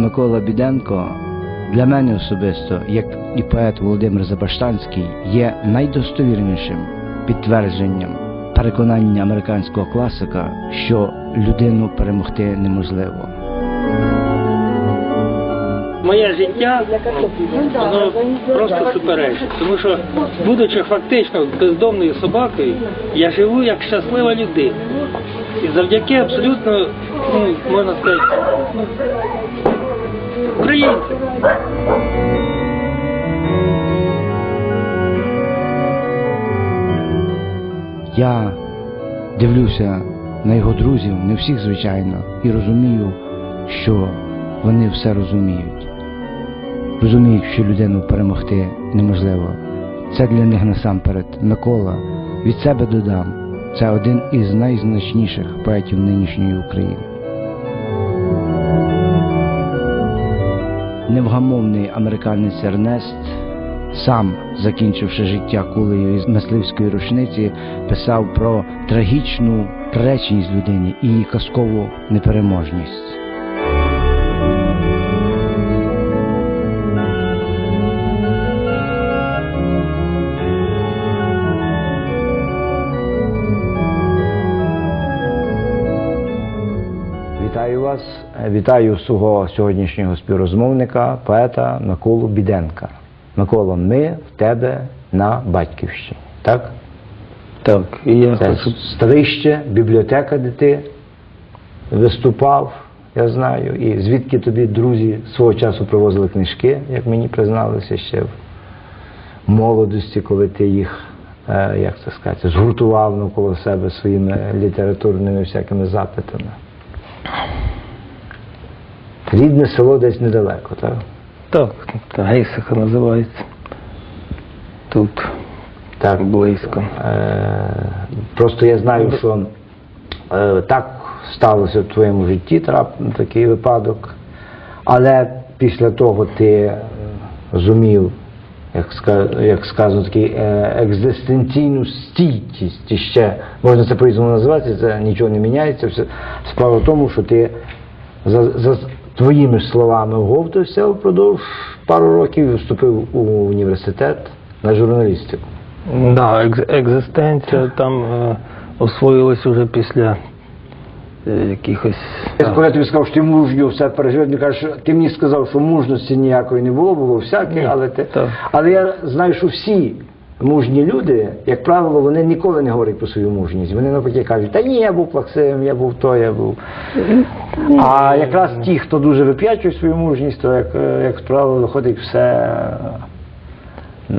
Микола Біденко для мене особисто, як і поет Володимир Забаштанський, є найдостовірнішим підтвердженням переконання американського класика, що людину перемогти неможливо. Моє життя воно просто суперечить, тому що, будучи фактично бездомною собакою, я живу як щаслива людина. І завдяки абсолютно, ну, можна сказати, ну. Я дивлюся на його друзів, не всіх, звичайно, і розумію, що вони все розуміють. Розуміють, що людину перемогти неможливо. Це для них насамперед Микола. Від себе додам. Це один із найзначніших поетів нинішньої України. Невгамовний американець Ернест, сам закінчивши життя кулею із мисливської рушниці, писав про трагічну приреченість людини і її казкову непереможність. Вітаю свого сьогоднішнього співрозмовника, поета Миколу Біденка. Микола, ми в тебе на батьківщині, так? Так, і я Це старище, бібліотека, де ти виступав, я знаю, і звідки тобі друзі свого часу привозили книжки, як мені призналися ще в молодості, коли ти їх, е, як це сказати, згуртував навколо себе своїми літературними всякими запитами. Рідне село десь недалеко, так? Так, та Гейсиха називається. Тут Так, близько. Е, просто я знаю, що е, так сталося в твоєму житті, трап, такий випадок. Але після того ти е, зумів, як, ска- як сказано, такий е, екзистенційну стійкість. І ще можна це по-різному називати, це нічого не міняється. Все. Справа в тому, що ти за, за твоїми ж словами оговтався впродовж пару років і вступив у університет на журналістику. Да, екз- екзистенція там е, освоїлась уже після е, якихось. Коли я тобі сказав, що ти мужньо все пережив, ти кажеш, ти мені сказав, що мужності ніякої не було, було всяке, Ні, але ти. так. Але я знаю, що всі мужні люди, як правило, вони ніколи не говорять про свою мужність. Вони навпаки кажуть, та ні, я був плаксивим, я був то, я був. А якраз ті, хто дуже вип'ячує свою мужність, то як, як правило, виходить все е,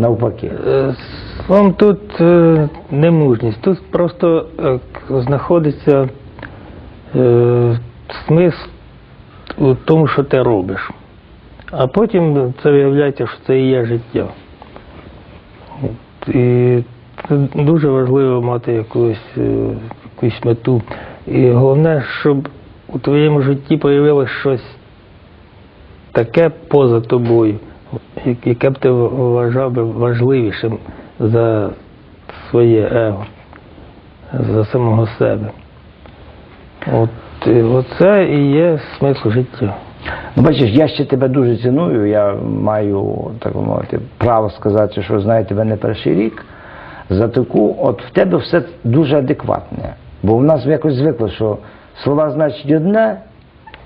навпаки. Е, Вам тут е, не мужність, тут просто знаходиться смисл у тому, що ти робиш. А потім це виявляється, що це і є життя. І це дуже важливо мати якусь, е, якусь мету. І головне, щоб у твоєму житті появилось щось таке поза тобою, яке б ти вважав би важливішим за своє его, за самого себе. От, і оце і є смисл життя. Ну, бачиш, я ще тебе дуже ціную. Я маю, так мовити, право сказати, що знаю тебе не перший рік. За таку, от в тебе все дуже адекватне. Бо в нас якось звикло, що слова значить одне,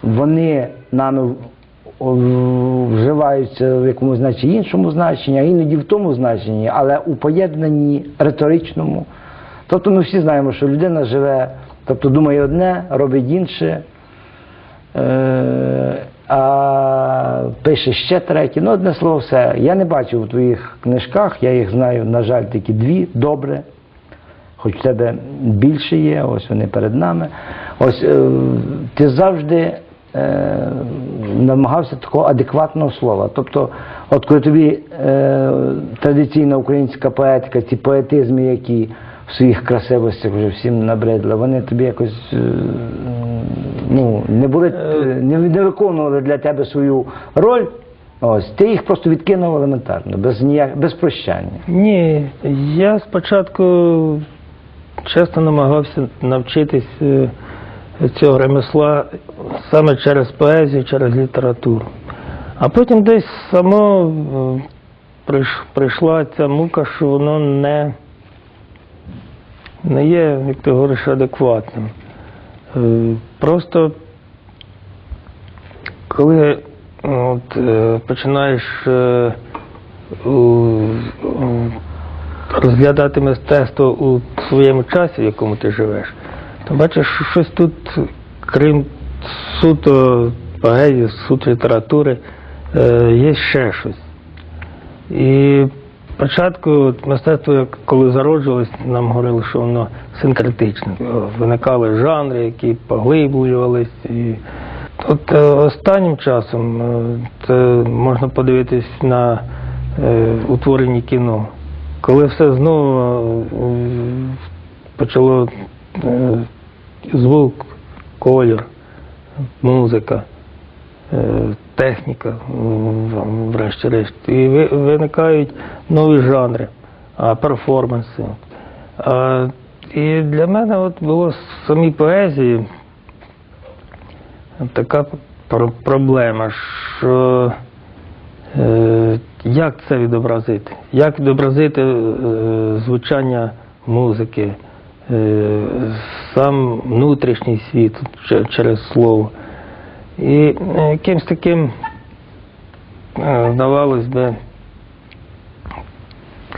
вони нами вживаються в якомусь значенні іншому значенні, а іноді в тому значенні, але у поєднанні риторичному. Тобто ми всі знаємо, що людина живе, тобто думає одне, робить інше. Е, а пише ще третє. Ну, одне слово, все. Я не бачив у твоїх книжках, я їх знаю, на жаль, тільки дві добре. Хоч в тебе більше є, ось вони перед нами. Ось е, ти завжди е, намагався такого адекватного слова. Тобто, от коли тобі е, традиційна українська поетика, ці поетизми, які в своїх красивостях вже всім набридли, вони тобі якось е, ну, не були е, не, не виконували для тебе свою роль. Ось ти їх просто відкинув елементарно, без ніяк, без прощання. Ні, я спочатку часто намагався навчитись е, цього ремесла саме через поезію, через літературу. А потім десь само е, прийшла ця мука, що воно не, не є, як ти говориш, адекватним. Е, Просто коли от, е, починаєш е, розглядати мистецтво у своєму часі, в якому ти живеш, то бачиш, що щось тут, крім суто поезії, суто літератури, є ще щось. І спочатку мистецтво, коли зароджувалось, нам говорили, що воно синкретичне. Виникали жанри, які поглиблювалися. І от е, останнім часом е, це можна подивитись на е, утворені кіно. Коли все знову почало звук, колір, музика, техніка, врешті-решт. І ви- виникають нові жанри, перформанси. І для мене от було в самій поезії така проблема, що е, як це відобразити? Як відобразити е, звучання музики, е, сам внутрішній світ через слово. І е, якимсь таким, е, здавалось би,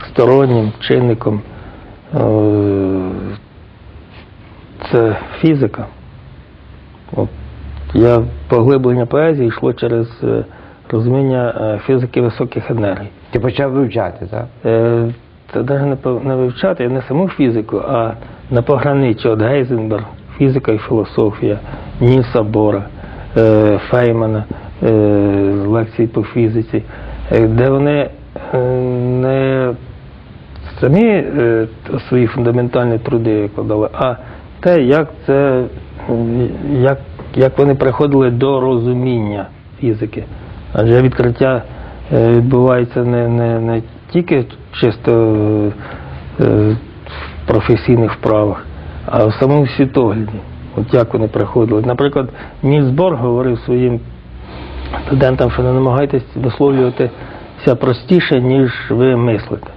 стороннім чинником е, це фізика. От я поглиблення поезії йшло через е, розуміння е, фізики високих енергій. Ти почав вивчати, так? Е, Це навіть не не вивчати не саму фізику, а на пограничі от Гейзенберг, фізика і філософія, Нільса Бора, е, Феймана, е, лекції по фізиці, е, де вони е, не самі е, свої фундаментальні труди викладали, а те, як це, як, як вони приходили до розуміння фізики. Адже відкриття е, відбувається не, не, не тільки чисто е, в професійних вправах, а в самому світогляді. От як вони приходили. Наприклад, Нільс Бор говорив своїм студентам, що не намагайтесь висловлюватися простіше, ніж ви мислите.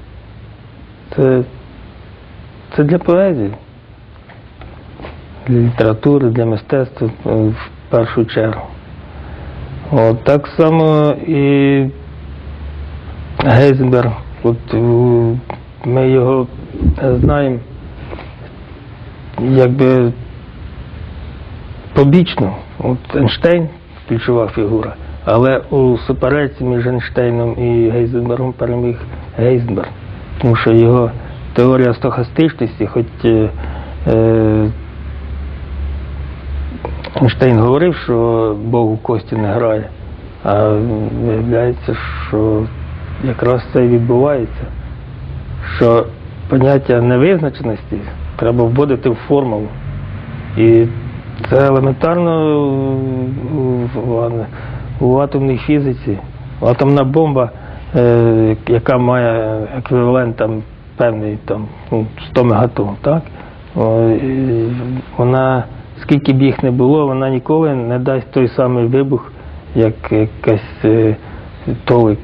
Це, це для поезії, для літератури, для мистецтва е, в першу чергу. От, так само і Гейзенберг, от, е, ми його знаємо якби побічно. От Ейнштейн ключова фігура, але у суперечці між Ейнштейном і Гейзенбергом переміг Гейзенберг, тому що його теорія стохастичності, хоч е, е, Ейнштейн говорив, що Бог у кості не грає, а виявляється, що якраз це і відбувається, що поняття невизначеності треба вводити в формулу. І це елементарно у, атомній фізиці. Атомна бомба, е, яка має еквівалент там, певний там, ну, 100 мегатон, так? Вона, скільки б їх не було, вона ніколи не дасть той самий вибух, як якась е, толик,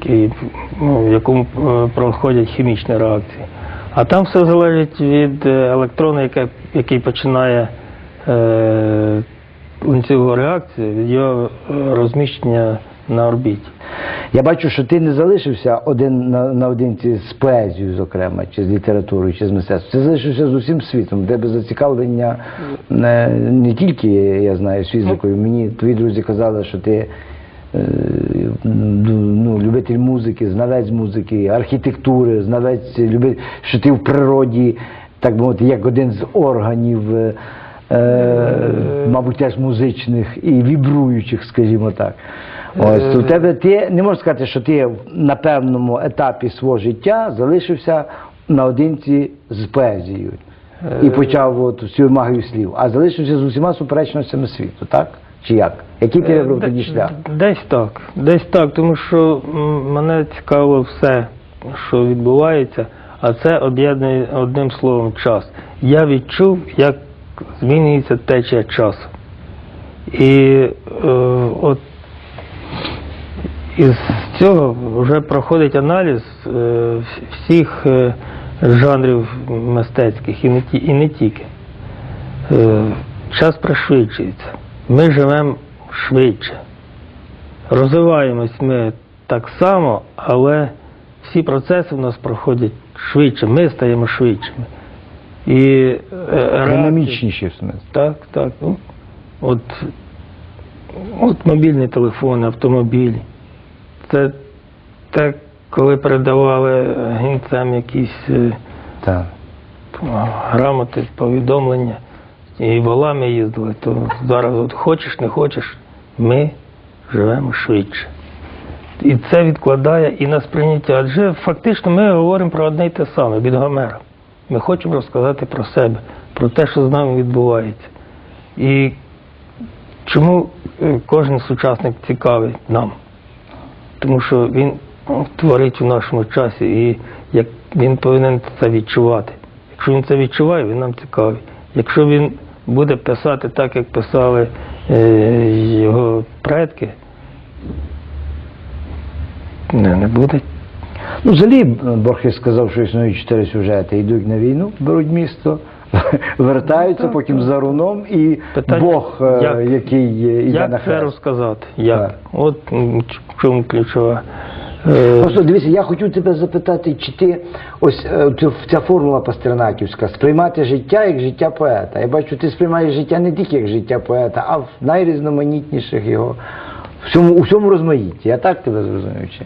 ну, в якому е, проходять хімічні реакції. А там все залежить від електрона, який починає е, ланцюгову реакцію, від його е, розміщення на орбіті. Я бачу, що ти не залишився один на, наодинці з поезією, зокрема, чи з літературою, чи з мистецтвом. Ти залишився з усім світом. Тебе зацікавлення не, не тільки, я знаю, з фізикою. Мені твої друзі казали, що ти е, ну, любитель музики, знавець музики, архітектури, знавець, люби, що ти в природі, так би мовити, як один з органів. Е, Е, мабуть, теж музичних і вібруючих, скажімо так. Ось то в тебе ти не можеш сказати, що ти на певному етапі свого життя залишився наодинці з поезією і почав от всю магію слів, а залишився з усіма суперечностями світу, так? Чи як? Який ти вибрав тоді шлях? Е, Десь так. Десь так, тому що мене цікавило все, що відбувається, а це об'єднує одним словом час. Я відчув, як змінюється течія часу. І е, от із цього вже проходить аналіз е, всіх е, жанрів мистецьких і не, ті, і не тільки. Е, час пришвидшується. Ми живемо швидше. Розвиваємось ми так само, але всі процеси в нас проходять швидше, ми стаємо швидшими. І е, реакція- в так, так. Ну, от, от мобільні телефони, автомобілі. Це те, коли передавали гінцям якісь е, Так. грамоти, повідомлення, і волами їздили, то зараз от хочеш, не хочеш, ми живемо швидше. І це відкладає і на сприйняття. Адже фактично ми говоримо про одне й те саме від Гомера. Ми хочемо розказати про себе, про те, що з нами відбувається. І чому е, кожен сучасник цікавий нам? Тому що він творить у нашому часі, і як він повинен це відчувати. Якщо він це відчуває, він нам цікавий. Якщо він буде писати так, як писали е, його предки, не, не буде. Ну, взагалі, Борхес сказав, що існують чотири сюжети. Йдуть на війну, беруть місто, вертаються, так, потім так. за руном, і Питання, Бог, е, як- який йде на Як це хрест. розказати? Як? Так. От в чому ключова. Е, Просто дивися, я хотів тебе запитати, чи ти ось е, ця формула пастернаківська сприймати життя як життя поета. Я бачу, ти сприймаєш життя не тільки як життя поета, а в найрізноманітніших його всьому, у всьому розмаїтті. Я так тебе зрозумів? Чи?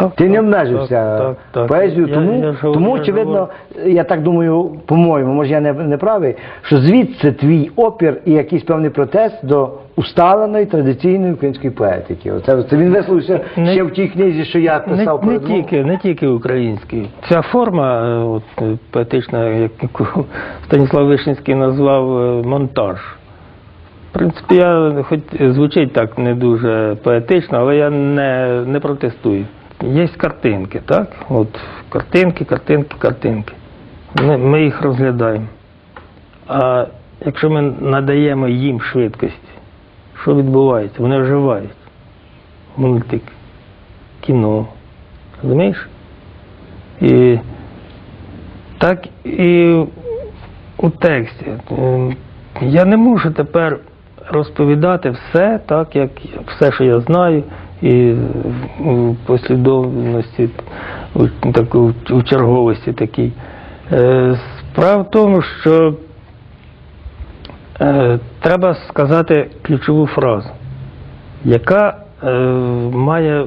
Так, Ти не обмежився так, так, так. Я- тому, я тому я очевидно, говорю. я так думаю, по-моєму, може я не, не правий, що звідси твій опір і якийсь певний протест до усталеної традиційної української поетики. Оце, це він висловився Не- ще в тій книзі, що я Не, писав не, про тільки, не тільки український. Ця форма е, от, е, поетична, яку Станіслав Вишинський назвав е, монтаж. В принципі, я хоч звучить так не дуже поетично, але я не, не протестую. Є картинки, так? От картинки, картинки, картинки. Ми, ми їх розглядаємо. А якщо ми надаємо їм швидкості, що відбувається? Вони оживають. Мультик, кіно. Розумієш? І так і у тексті. Ем, Я не можу тепер розповідати все так, як все, що я знаю, і в послідовності, у, черговості такій. Е, Справа в тому, що е, треба сказати ключову фразу, яка е, має,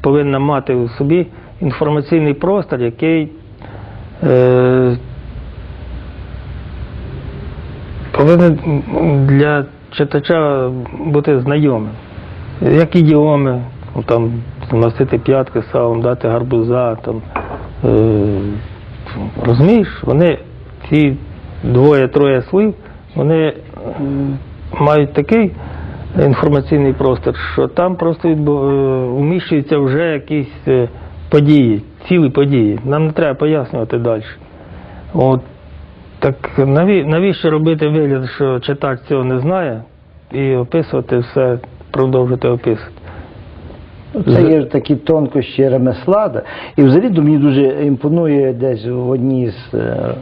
повинна мати у собі інформаційний простір, який повинен для читача бути знайомим. Як ідіоми, ну, там, носити п'ятки салом, дати гарбуза, там, е, розумієш, вони, ці двоє-троє слів, вони мають такий інформаційний простір, що там просто е, вміщуються вже якісь е, події, цілі події. Нам не треба пояснювати далі. От, так наві, навіщо робити вигляд, що читач цього не знає, і описувати все, продовжити описувати. Це є такі тонкощі ремесла. І взагалі до мені дуже імпонує десь в одній з е,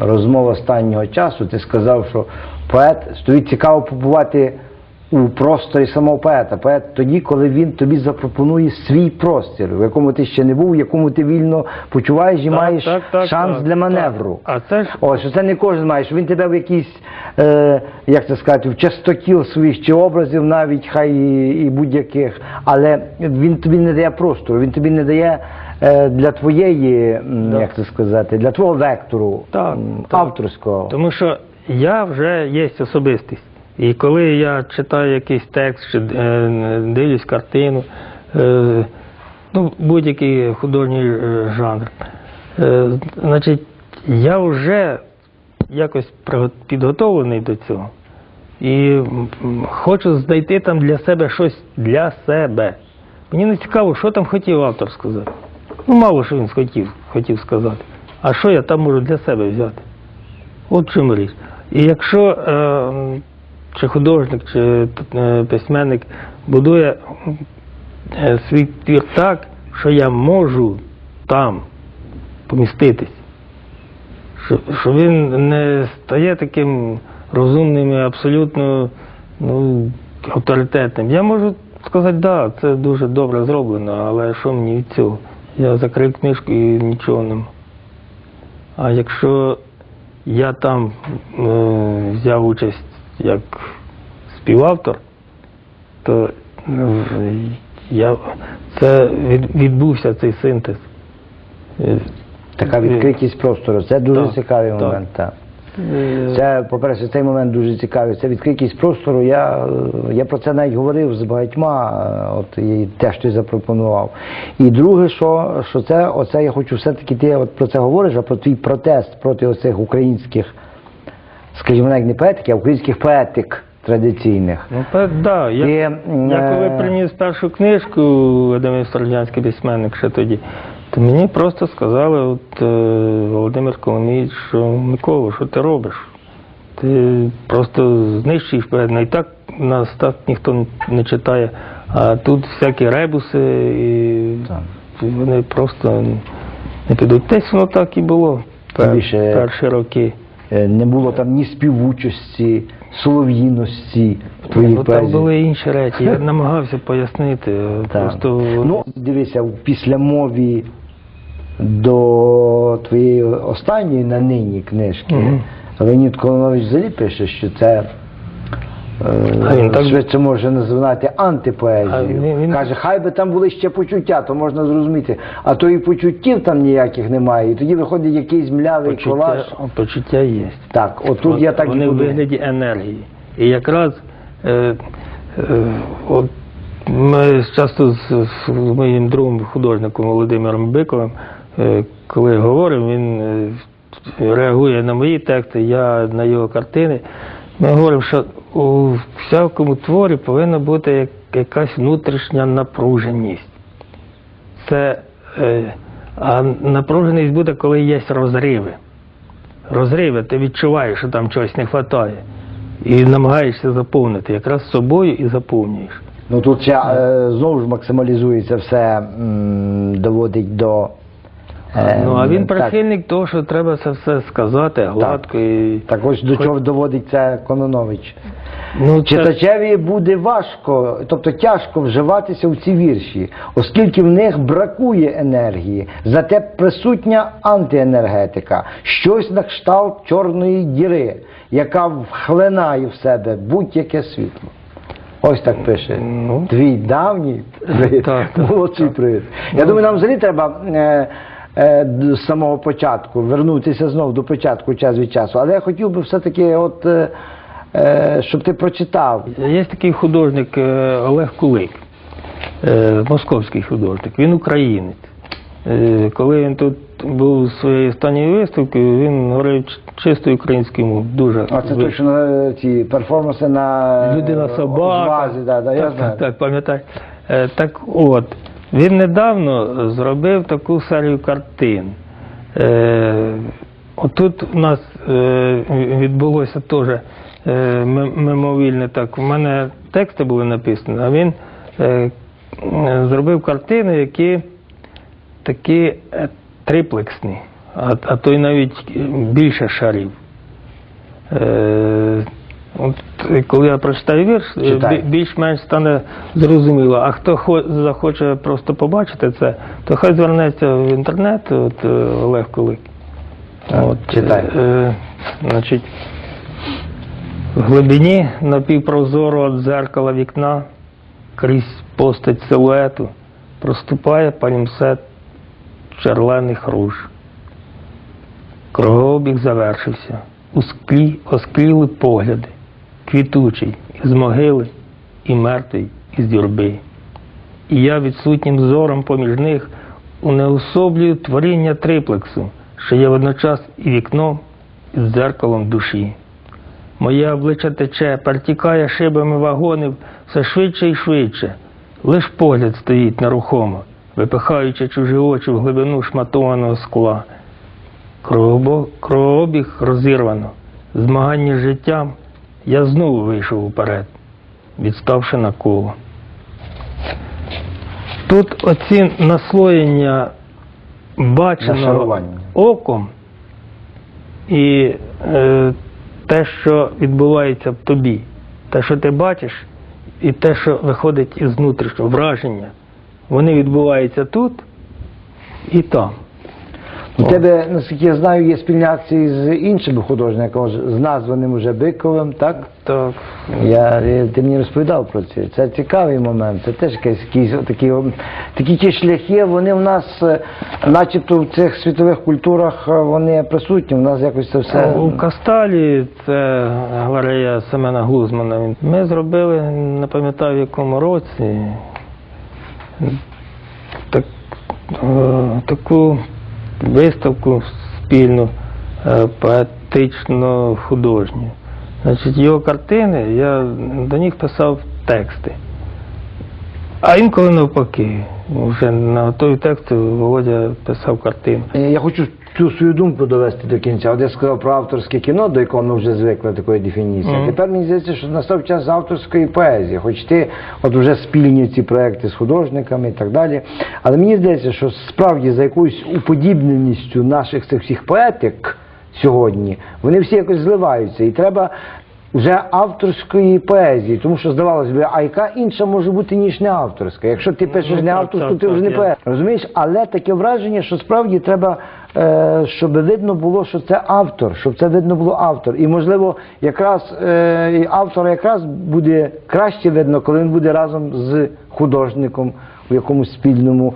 розмов останнього часу. Ти сказав, що поет стоїть тобі цікаво побувати у просторі самого поета. Поет тоді, коли він тобі запропонує свій простір, в якому ти ще не був, в якому ти вільно почуваєш і Так, маєш так, так, шанс так, для маневру. так. А це ж Ось це не кожен має, що він тебе в якийсь, е, як це сказати, в частотіл своїх чи образів, навіть хай і, і будь-яких, але він тобі не дає простору, він тобі не дає е, для твоєї, Да. як це сказати, для твого вектору Так, м, так. авторського. Тому що я вже є особистість. І коли я читаю якийсь текст чи е, дивлюсь картину, е, ну, будь-який художній е, жанр, значить, я вже якось підготовлений до цього. І хочу знайти там для себе щось для себе. Мені не цікаво, що там хотів автор сказати. Ну, мало що він хотів, хотів сказати. А що я там можу для себе взяти? От чому річ. І якщо е, чи художник, чи е, письменник будує е, свій твір так, що я можу там поміститись. Що, що він не стає таким розумним і абсолютно ну, авторитетним. Я можу сказати, да, це дуже добре зроблено, але що мені від цього? Я закрив книжку і нічого нема. А якщо я там е, взяв участь як співавтор, то ну, я, це від, відбувся цей синтез. Е, Така е, відкритість простору. Це дуже Так, цікавий так. момент. Так. е, Це, по-перше, цей момент дуже цікавий. Це відкритість простору. Я, я про це навіть говорив з багатьма, от і те, що ти запропонував. І друге, що, що це, оце я хочу все-таки, ти от про це говориш, а про твій протест проти оцих українських, скажімо, навіть не поетики, а українських поетик традиційних. Ну, так, да. Я, я коли е, приніс першу книжку Вадим Радянський письменник ще тоді, то мені просто сказали, от е, Володимир Коломієць, що Микола, що ти робиш? Ти просто знищуєш поет. І так нас так ніхто не читає. А тут всякі ребуси, і вони просто не підуть. Десь воно так і було пер, більше- перші роки. Е, Не було там ні співучості, солов'їності в твоїй Ну, там були інші речі. Я намагався пояснити. Так. Просто Ну, дивися, в післямові до твоєї останньої на нині книжки Мгм. Леонід Колонович взагалі пише, що це А він так- швидше може назвати А антипоезією. він- він- Каже, хай би там були ще почуття, то можна зрозуміти. А то і почуттів там ніяких немає. І тоді виходить якийсь млявий колаж. почуття, почуття є. Так, отут От я так вони і в вигляді енергії. І якраз е, е, от ми часто з, з моїм другом художником Володимиром Биковим, е, коли говоримо, він е, реагує на мої тексти, я на його картини. Ми говоримо, що у всякому творі повинна бути якась внутрішня напруженість. Це, е, а напруженість буде, коли є розриви. Розриви, ти відчуваєш, що там чогось не вистачає. І намагаєшся заповнити, якраз собою і заповнюєш. Ну тут ще е, знову ж максималізується все, м, доводить до. Е, ну, а він так, того, що треба це все сказати гладко і. Так ось до чого доводить це Кононович. Ну, це, Читачеві буде важко, тобто тяжко вживатися в ці вірші, оскільки в них бракує енергії, зате присутня антиенергетика, щось на кшталт чорної діри, яка вхлинає в себе будь-яке світло. Ось так пише Ну. твій давній привід, Так, так, молодший так. привід. Я думаю, нам взагалі треба е, з самого початку вернутися знов до початку час від часу. Але я хотів би все-таки, от, е, е, щоб ти прочитав. Є такий художник е, Олег Кулик, е, московський художник, він українець. Е, Коли він тут був своєю останньою виставкою, він говорив чистою українською мовою. Дуже А це ви- точно е, ці перформанси на Людина собака. Вазі, да, да, я так, знаю. так, так, пам'ятаю. Е, Так от, він недавно зробив таку серію картин. Е, Отут у нас е, відбулося теж е, мимовільне так. У мене тексти були написані, а він е, зробив картини, які такі е, триплексні, а, а то й навіть більше шарів. Е, от, е, коли я прочитаю вірш, е, Читай. більш-менш стане зрозуміло. А хто захоче просто побачити це, то хай звернеться в інтернет, от е, Олег Кулик. Так, читай. Е, е, значить, в глибині напівпрозорого дзеркала вікна крізь постать силуету проступає палімсет черлених руж. Кругообіг завершився. У склі оскліли погляди, квітучий із могили і мертвий із юрби. І я відсутнім зором поміж них унеособлюю творіння триплексу, що є водночас і вікном, і дзеркалом душі. Моє обличчя тече, перетікає шибами вагонів все швидше і швидше. Лиш погляд стоїть нерухомо, випихаючи чужі очі в глибину шматованого скла. Кровообіг розірвано, змагання з життям я знову вийшов уперед, відставши на коло. Тут оці наслоєння баченого оком і е, те, що відбувається в тобі, те, що ти бачиш, і те, що виходить із внутрішнього враження, вони відбуваються тут і там. У тебе, наскільки я знаю, є спільні акції з іншими художниками, з названим уже Биковим, так? Так. Я, я- ти мені розповідав про це. Це цікавий момент. Це теж якийсь такі, такі ті шляхи, вони в нас, е, начебто в цих світових культурах е, вони присутні. У нас якось це все. У Касталі, це галерея Семена Гузмана. Ми зробили, не пам'ятаю в якому році, так, е, таку виставку спільну, е, поетично художню. Значить, його картини, я до них писав тексти. А інколи навпаки. Вже на готові текст Володя писав картину. Е, Я хочу цю свою думку довести до кінця. От я сказав про авторське кіно, до якого ми вже звикли такої дефініції. Мгм. Тепер мені здається, що настав час авторської поезії, хоч ти от вже спільні ці проекти з художниками і так далі. Але мені здається, що справді за якоюсь уподібненістю наших цих всіх поетик сьогодні, вони всі якось зливаються. І треба. Вже авторської поезії, тому що здавалося б, а яка інша може бути, ніж не авторська? Якщо ти пишеш Ну, не авторську, ти вже не поет. Розумієш, але таке враження, що справді треба, е, щоб видно було, що це автор, щоб це видно було автор. І можливо, якраз е, автора якраз буде краще видно, коли він буде разом з художником у якомусь спільному.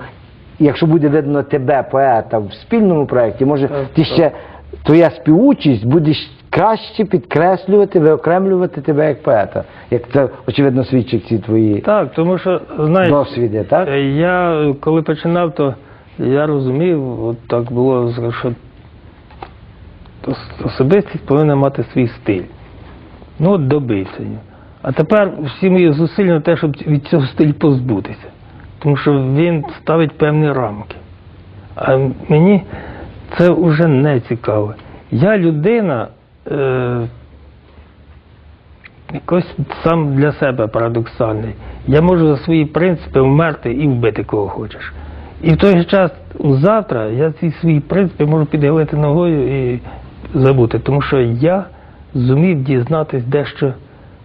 Якщо буде видно тебе, поета, в спільному проєкті, може Так, ти так. ще твоя співучість буде щ- краще підкреслювати, виокремлювати тебе як поета, як це очевидно свідчать ці твої Так, тому що, знаєш, досвіди, так? Е, Я коли починав, то я розумів, от так було, що особистість повинна мати свій стиль. Ну, от добився. А тепер всі мої зусилля на те, щоб від цього стилю позбутися. Тому що він ставить певні рамки. А мені це вже не цікаво. Я людина. Е, якось сам для себе парадоксальний. Я можу за свої принципи вмерти і вбити кого хочеш. І в той же час завтра я ці свої принципи можу підгилити ногою і забути, тому що я зумів дізнатись дещо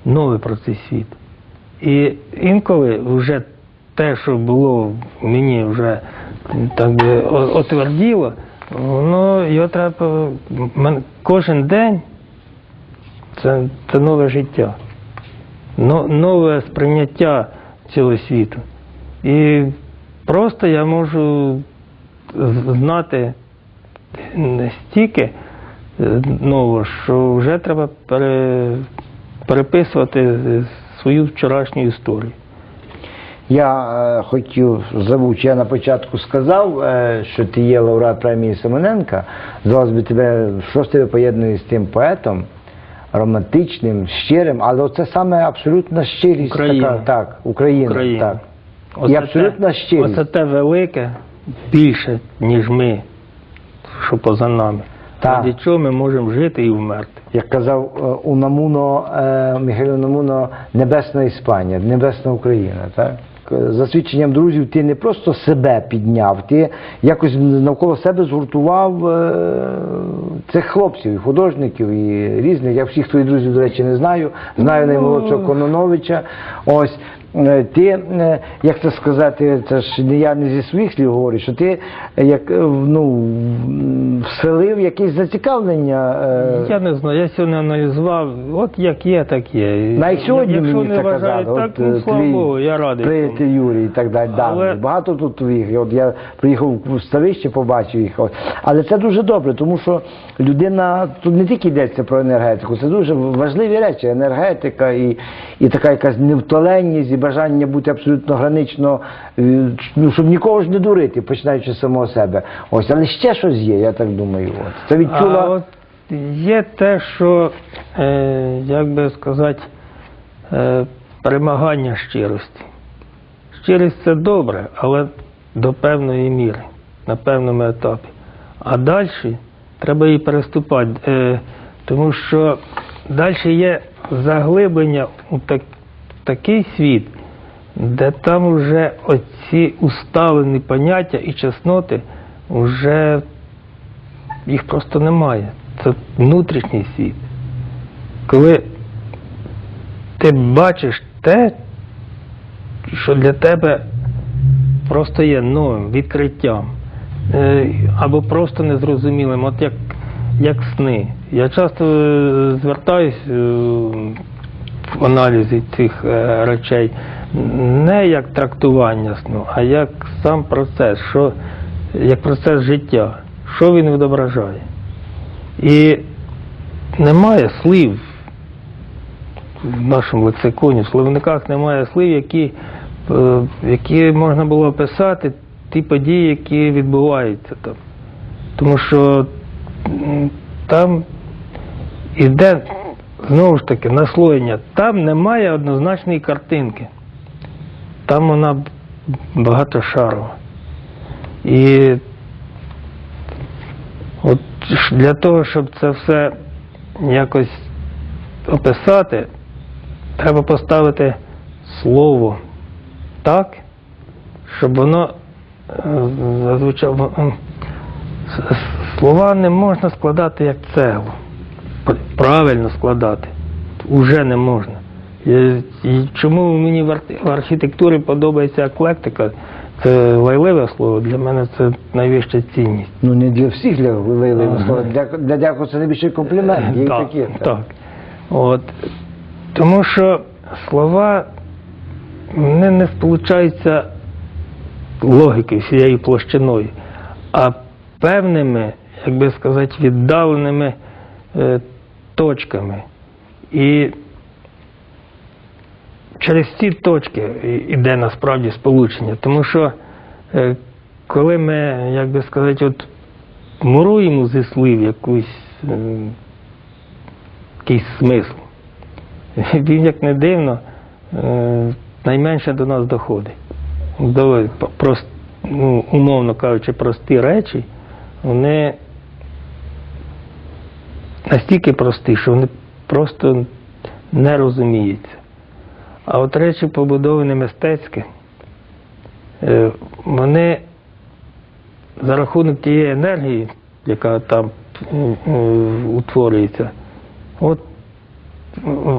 нове про цей світ. І інколи вже те, що було мені вже так би отверділо, воно його треба кожен день це, це нове життя, но, нове сприйняття цього світу. І просто я можу знати настільки е, нового, що вже треба пере, переписувати свою вчорашню історію. Я е, хотів забув, я на початку сказав, е, що ти є лауреат премії Семененка. Здавалось би, тебе що ж тебе поєднує з тим поетом, романтичним, щирим, але оце саме абсолютна щирість Україна. така, так, Україна, Україна. так. Оце І абсолютна те, щирість. Оце те велике більше, ніж ми, що поза нами. Так. Ради чого ми можемо жити і вмерти. Як казав е, Унамуно, е, Михайло Унамуно, небесна Іспанія, небесна Україна. Так? К- За свідченням друзів, ти не просто себе підняв, ти якось навколо себе згуртував е, цих хлопців, і художників, і різних. Я всіх твоїх друзів, до речі, не знаю. Знаю наймолодшого Кононовича. Ось. Е, Ти, е, як це сказати, це ж не я не зі своїх слів говорю, що ти е, як ну, вселив якесь зацікавлення. Я не знаю, я сьогодні аналізував, от як є, так є. Навіть сьогодні Якщо мені не це казали. так, От, ну, слава Богу, я радий. Приятель. Юрій і так далі. Але- давній. Багато тут твоїх. От я приїхав в ставище, побачив їх. Але це дуже добре, тому що людина тут не тільки йдеться про енергетику, це дуже важливі речі. Енергетика і, і така якась невтоленність, бажання бути абсолютно гранично, е, ну, щоб нікого ж не дурити, починаючи з самого себе. Ось, але ще щось є, я так думаю. От. Це відчула. А от є те, що, е, як би сказати, е, перемагання щирості. Щирість це добре, але до певної міри, на певному етапі. А далі треба її переступати, е, тому що далі є заглиблення у так, такий світ, де там вже оці усталені поняття і чесноти вже їх просто немає. Це внутрішній світ. Коли ти бачиш те, що для тебе просто є новим відкриттям, е, або просто незрозумілим, от як, як сни. Я часто е, звертаюсь е, в аналізі цих е, речей не як трактування сну, а як сам процес, що, як процес життя, що він відображає. І немає слів в нашому лексиконі, в словниках немає слів, які, е, які можна було описати ті події, які відбуваються там. Тому що там іде знову ж таки наслоєння, там немає однозначної картинки. Там вона багатошарова. І от для того, щоб це все якось описати, треба поставити слово так, щоб воно е, зазвучало. Слова не можна складати як цеглу. Правильно складати. Уже не можна. І, чому мені в архітектурі подобається еклектика? Це лайливе слово, для мене це найвища цінність. Ну не для всіх для Лейли, Ага. для, для дякую це найбільший комплімент. Є так, такі. так. От. Тому що слова вони не сполучаються логіки всією площиною, а певними, як би сказати, віддаленими е, точками. І через ці точки іде насправді сполучення. Тому що е, коли ми, як би сказати, от муруємо зі слів якусь е, якийсь смисл. Він, як не дивно, е, найменше до нас доходить. До, прост, ну, умовно кажучи, прості речі, вони настільки прості, що вони просто не розуміються. А от речі, побудовані мистецьки, е, вони за рахунок тієї енергії, яка там м, м, утворюється, от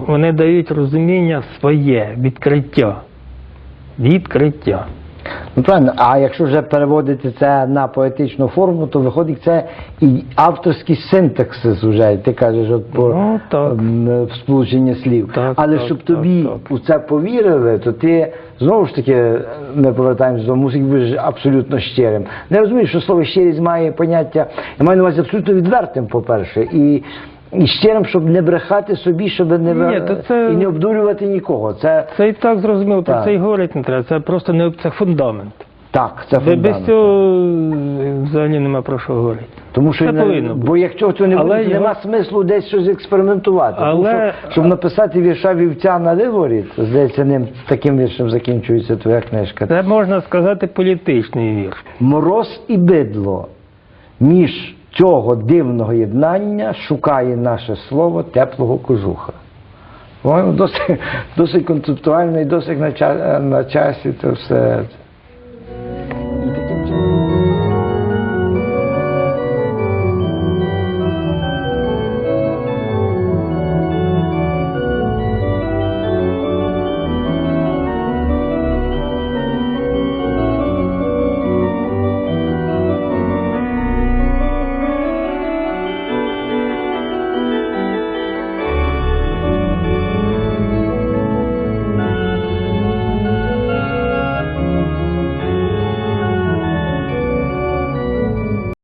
вони дають розуміння своє, відкриття. Відкриття. Ну правильно, а якщо вже переводити це на поетичну форму, то виходить це і авторський синтаксис вже, ти кажеш, от по Ну, так. сполученні слів. Так, Але так, щоб так, тобі так. у це повірили, то ти знову ж таки ми повертаємося до мусить бути абсолютно щирим. Не розумієш, що слово щирість має поняття, я маю на увазі абсолютно відвертим, по-перше, і, і щирим, щоб не брехати собі, щоб не, Ні, то це- і не обдурювати нікого. Це Це і так зрозуміло, про Так. це і говорити не треба. Це просто не це фундамент. так, це Без, без фундамент. цього е, взагалі нема про що говорити. Тому що Це не- повинно бути. бо якщо цього не Але буде, то його- нема смислу десь щось експериментувати. Тому Але- що, щоб написати вірша вівця на виворі, то, здається, ним таким віршем закінчується твоя книжка. Це можна сказати політичний вірш. Мороз і бидло між цього дивного єднання шукає наше слово теплого кожуха. По-моєму, досить, досить концептуально і досить на часі це все.